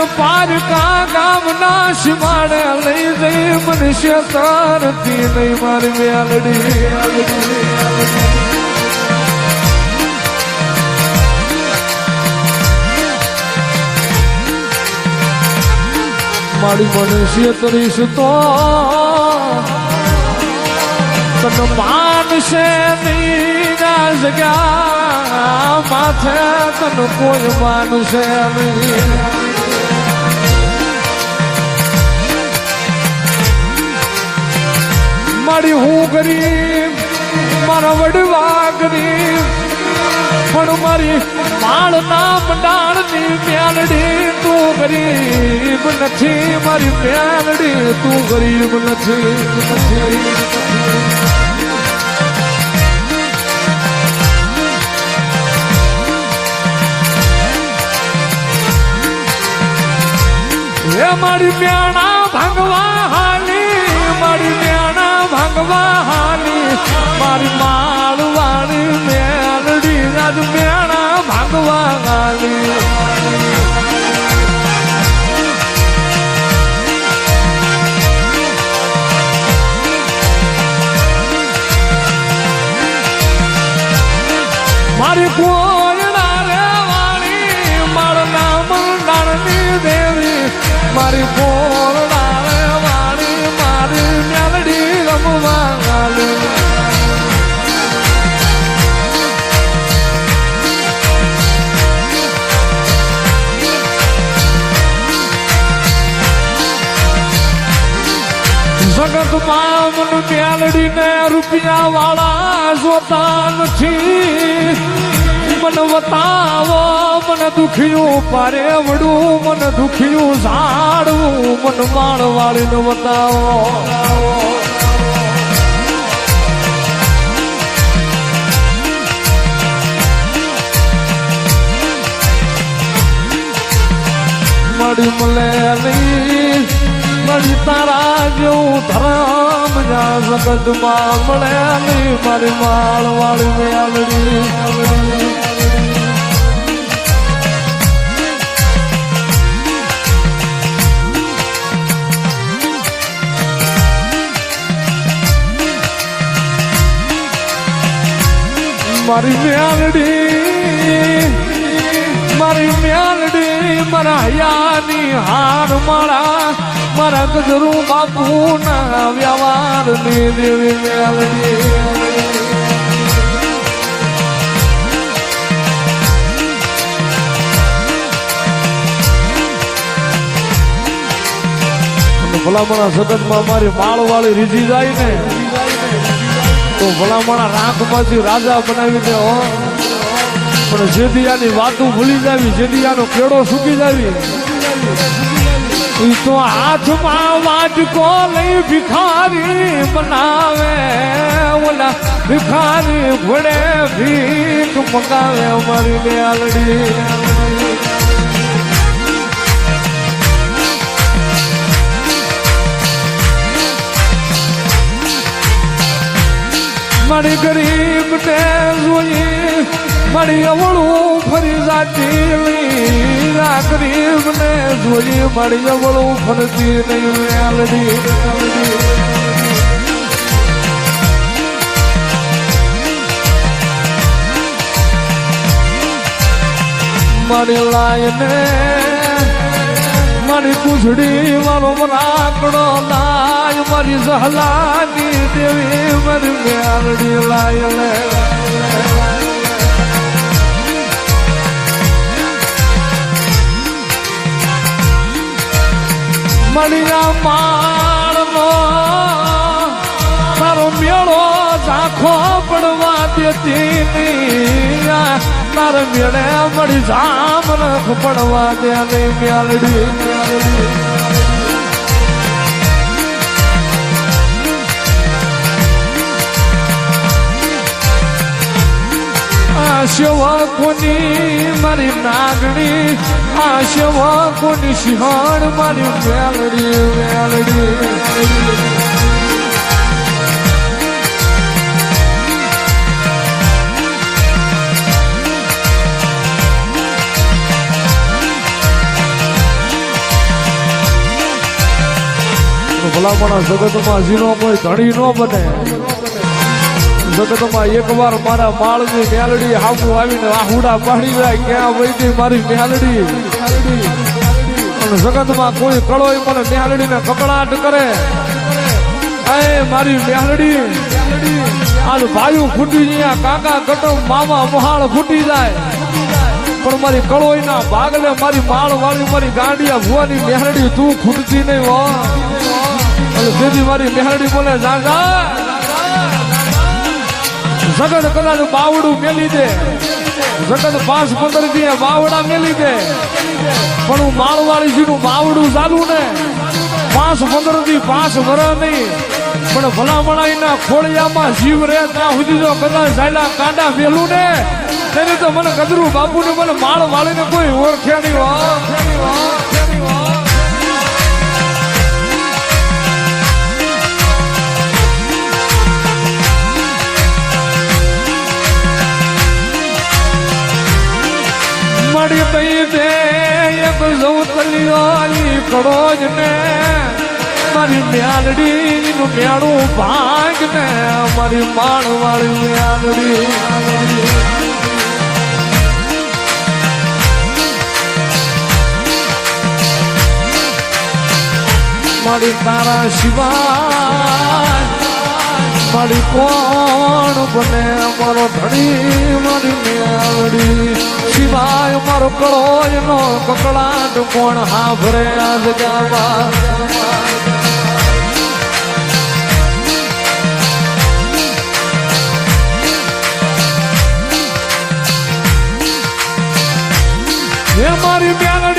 મન પાર કા ગામ ના શિમાડે લઈ જઈ મન શેતારતી નહીં મારી મેલડી. મારી મનુષ્ય તરીશ તો તન માનશે નીના જગ્યા માથે તને કોઈ માનશે નહીં. મારી હું ગરીબ મારા વડવા ગરીબ પણ મારી માળ ના મંડાણની મ્યાલડી તું ગરીબ નથી, મારી મ્યાલડી તું ગરીબ નથી મારી પ્યાણા ભાંગવા હાલી મારી મ્યાણા ભાંગવા હાલી મારી માળ વાળી મેલડી રાજ મ્યાણા ભાંગવા મેલડીને રૂપિયા વાળા જોતા નથી. મન બતાવો મન દુખ્યું પારે વડું મન દુખ્યું ઝાડવું, મન માણ વાળીને બતાવો મળી મળે નહીં મળી તારા જેવું ધરામ જ્યાં જગતમાં મળે નહીં મારી માળ વાળી મેળડી મારી મેલડી મારી મેલડી મારા હૈયાની હાર માળા મારા ગજરું બાપુ ના વ્યવહારની દેવી અને ભલામણા સદનમાં મારી માળ વાળી રીઝી જાય ને, તો ભલામણા રાંખમાંથી રાજા બનાવી દે હો. પણ જેદિયાની વાતો ભૂલી જાવી, જેદિયાનો કેળો સૂકી જાવી. ઈ તો હાથમાં વાટકો લઈ ભિખારી બનાવે ઓલા ભિખારી ઘોડે ભીખ મગાવે અમારી બેલડી મારી ગરીબ ને જોઈ મારી અવળું, ફરી જાતી આ ગરીબ ને જોઈ મારી અવળું, ફરતી નહીં મેલડી મારી લાયને, મારી કુસડી મારો મરાકડો લાય. મારી સહલાની દેવી મારી મેલડી લાય મળ્યા માળનો તારો મેળો ઝાંખો પડવા દેતી આ મેળે મળી જામ નખ પડવા દે મેલડી. આ સેવા કોની મારી નાગણી આ સેવા કોની સિહાણ મારી વેલડી વેલડી. ભલામણ જગતમાં જીનો કોઈ ધણી નો બને. જગતમાં એકવાર મારા માળની મેલડી હામું આવીને આહુડા પાડી જાય ક્યાં વૈદી મારી મેલડી? જગતમાં કોઈ કળોય મને મેલડીને કકડાટ કરે. એ મારી મેલડી આજ ભાયું ફૂટી ગયા કાકા કટમ મામા મહાળ ફૂટી જાય. પણ મારી કળોઈના ભાગલે મારી માળ વાળી મારી ગાંડિયા ભુવાની મેહરડી તું ખૂટતી નહીં હો. અને તેથી મારી મેહરડી બોલે, જા જા. જગત કદાચ બાવડું મેલી દે. જગત પાંચ પંદરથી બાવડા મેલી દે. પણ હું માળવાળી જીનું બાવડું ચાલુ ને. પાંચ પંદરથી પાંચ વર નહીં. પણ ભલામણાઈના ખોળિયામાં જીવ રે ત્યાં સુધી જો કદાચ સાયલા કાંડા મેલું ને, તેને તો મને ગદરું બાપુને મને માળ વાળીને કોઈ ઓળખે નહીં મળી દઈ દે, એક જવતલિયો કડો જ ને મારી મ્યાલડી નું મેળું ભાગ ને મારી માણ વાળી મ્યાલડી. મારી તારા શિવાય મારી કોણ બને? મારો ધણી મારી મેળડી. સિવાય મારો કળો એનો કકડાટ કોણ હાભરે આજ ગાવા? મારી મેલડી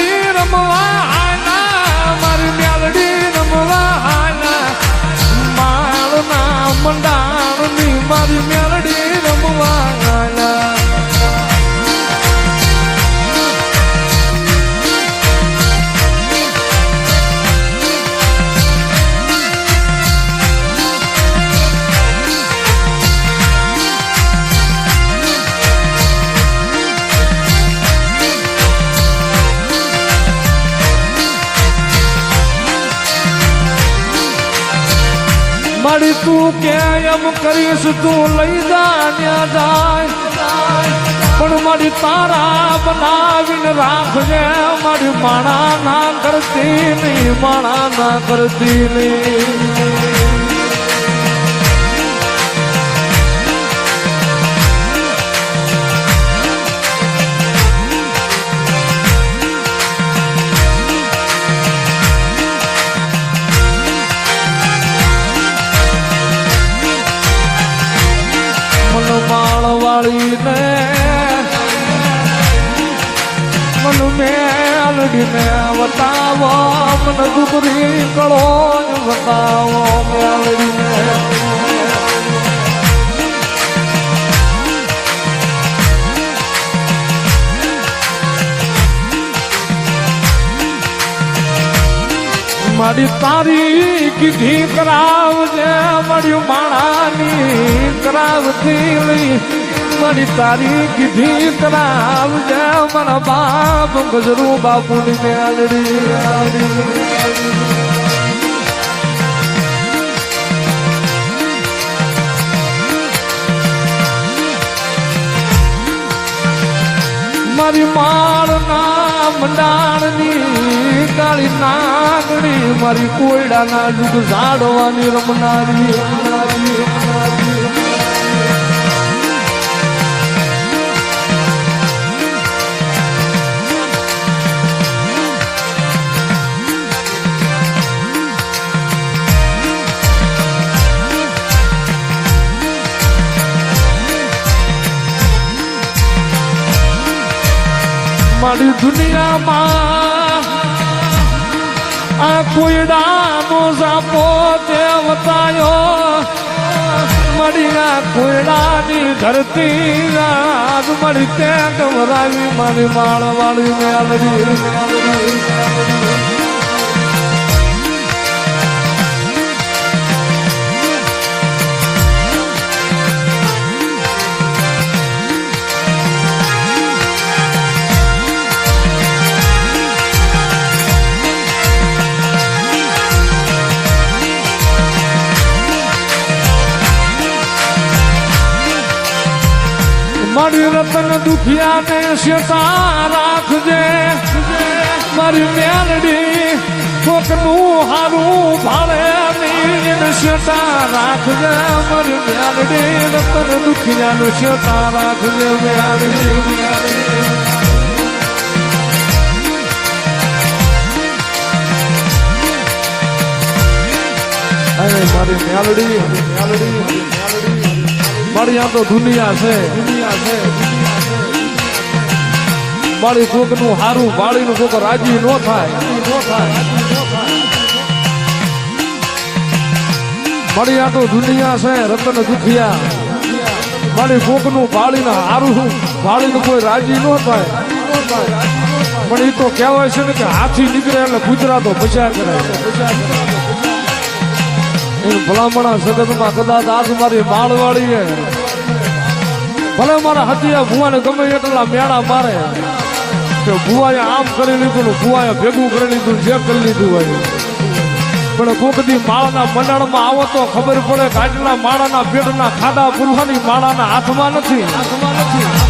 મારી તું કે એમ કરીશ, તું લઈ જાણ્યા જાય. પણ મારી તારા બનાવીને રાખજે, મારી માણા ના કરતી નહીં, માણા ના કરતી નહીં. વાળીને મન મેલડીને બતાવો મન દુબરી કળો જ બતાવો મેલડીને મારી તારી કીધી કરાવજે, મારી માણાની કરાવતી મારી તારી કીધી કરાવજે મારા બાપ ગજરું બાપુની મેળડી મારી માળ ના મંડાણની કાળી નાગણી, મારી કોયડાના દુઃખ ઝાડવાની રમનારી. મારી દુનિયામાં આ કોયડાનો સાપો તે વતાયો મળી આ કોયડાની ધરતી આગ મળી તે ગવરાવી મારી માળ વાળી મારી રતન દુખિયાને શેતા રાખજે. મારી મેલડી કોકનું હારું નહીં શેતા રાખજે. મારી મેલડી રતન દુખિયાનું શેતા રાખજે, મેલડી. મારી મેલડી મેલડી. મારી આ તો દુનિયા છે. દુનિયા છે નું હારું વાળી નું કોક રાજી નો થાય. મારી આ તો દુનિયા છે, રતન દુખિયા. મારી કોકનું વાળી ને હારું વાળી નું કોઈ રાજી નો થાય. પણ એ તો કહેવાય છે ને કે હાથી નીકળે એટલે ગુજરાતો બચા કરે એ ભલામણા જગતમાં કદાચ આજ મારી માળવાળી હે ભલે મારા હતિયા ભુવાને ગમે એટલા મેળા મારે, કે ભુવાએ આમ કરી લીધું ને ભુવાએ ભેગું કરી લીધું, જે કરી લીધું હોય. પણ કોકદી માળાના મંડળમાં આવો તો ખબર પડે કે આજના માળાના પેટના ખાડા પુરવાની માળાના હાથમાં નથી હાથમાં નથી.